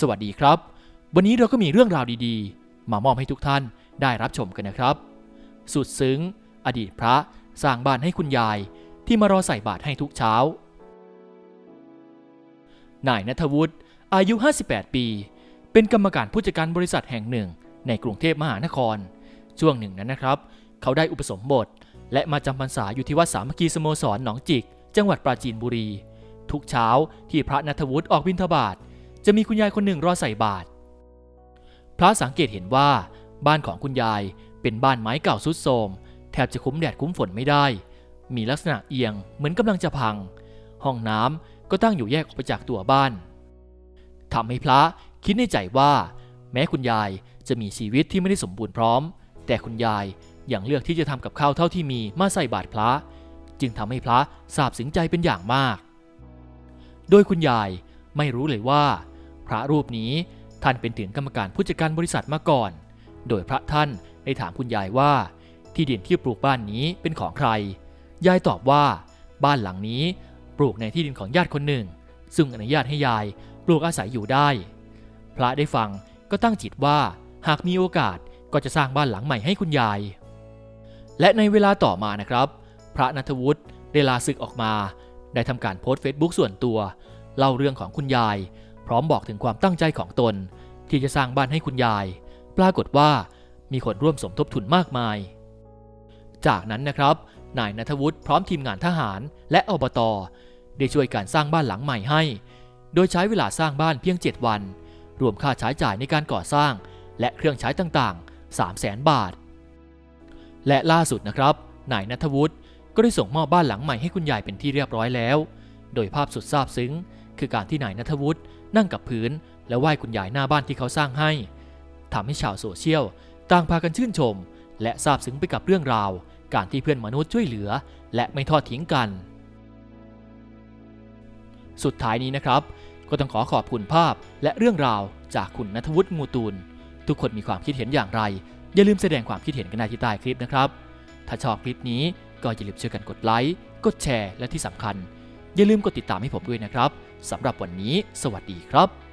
สวัสดีครับ วันนี้เราก็มีเรื่องราวดีๆ มามอบให้ทุกท่านได้รับชมกันนะครับ สุดซึ้ง อดีตพระสร้างบ้านให้คุณยายที่มารอใส่บาตรให้ทุกเช้า นายนัทวุฒิอายุ 58 ปี เป็นกรรมการผู้จัดการบริษัทแห่งหนึ่ง ในกรุงเทพมหานคร ช่วงหนึ่งนั้นนะครับ เขาได้อุปสมบท และมาจำพรรษาอยู่ที่วัดสามัคคีสโมสรหนองจิก จังหวัดปราจีนบุรี ทุกเช้าที่พระนัทวุฒิออกบิณฑบาต จะมีคุณยายคนหนึ่งรอใส่บาตรพระสังเกตเห็นว่าบ้านของคุณยายเป็นบ้านไม้เก่าสุดโทรมแทบจะคุ้มแดดคุ้มฝนไม่ได้ มีลักษณะเอียงเหมือนกำลังจะพัง ห้องน้ำก็ตั้งอยู่แยกออกไปจากตัวบ้านทำให้พระคิดในใจว่า แม้คุณยายจะมีชีวิตที่ไม่ได้สมบูรณ์พร้อม แต่คุณยายยังเลือกที่จะทำกับข้าวเท่าที่มีมาใส่บาตรพระ จึงทำให้พระซาบซึ้งใจเป็นอย่างมาก โดยคุณยาย ไม่รู้เลยว่า พระรูปนี้ท่านเป็นถึงกรรมการผู้จัดการบริษัทมาก่อน โดยพระท่านได้ถามคุณยายว่า ที่ดินที่ปลูกบ้านนี้เป็นของใคร ยายตอบว่า บ้านหลังนี้ปลูกในที่ดินของญาติคนหนึ่ง ซึ่งอนุญาตให้ยายปลูกอาศัยอยู่ได้ พระได้ฟังก็ตั้งจิตว่าหากมีโอกาสก็จะสร้างบ้านหลังใหม่ให้คุณยาย และในเวลาต่อมานะครับ พระนัทวุฒิได้ลาศึกออกมา ได้ทำการโพสต์เฟซบุ๊กส่วนตัว เล่าเรื่องของคุณยาย พร้อมบอกถึงความตั้งใจของตน ที่จะสร้างบ้านให้คุณยาย ปรากฏว่ามีคนร่วมสมทบทุนมากมาย จากนั้นนะครับ นายนัทวุฒิพร้อมทีมงานทหารและอบตได้ช่วยการสร้างบ้านหลังใหม่ให้ โดยใช้เวลาสร้างบ้านเพียง 7 วัน รวมค่าใช้จ่ายในการก่อสร้าง และเครื่องใช้ต่างๆ 3 0 0แสนบาท และล่าสุดนะครับ นายนัทวุฒิก็ได้ส่งมอบบ้านหลังใหม่ให้คุณยายเป็นที่เรียบร้อยแล้ว โดยภาพสุดซาบซึ้ง คือการที่นายนัทวุฒินั่งกับพื้น และไหว้คุณยายหน้าบ้านที่เขาสร้างให้ทำให้ชาวโซเชียลต่างพากันชื่นชม และซาบซึ้งไปกับเรื่องราว การที่เพื่อนมนุษย์ช่วยเหลือ และไม่ทอดทิ้งกัน สุดท้ายนี้นะครับ ก็ต้องขอขอบคุณภาพและเรื่องราวจากคุณนัทวุฒิงูตูนทุกคนมีความคิดเห็นอย่างไร อย่าลืมแสดงความคิดเห็นกันได้ที่ใต้คลิปนะครับ ถ้าชอบคลิปนี้ก็อย่าลืมช่วยกันกดไลค์กดแชร์และที่สำคัญ อย่าลืมกดติดตามให้ผมด้วยนะครับสำหรับวันนี้ สวัสดีครับ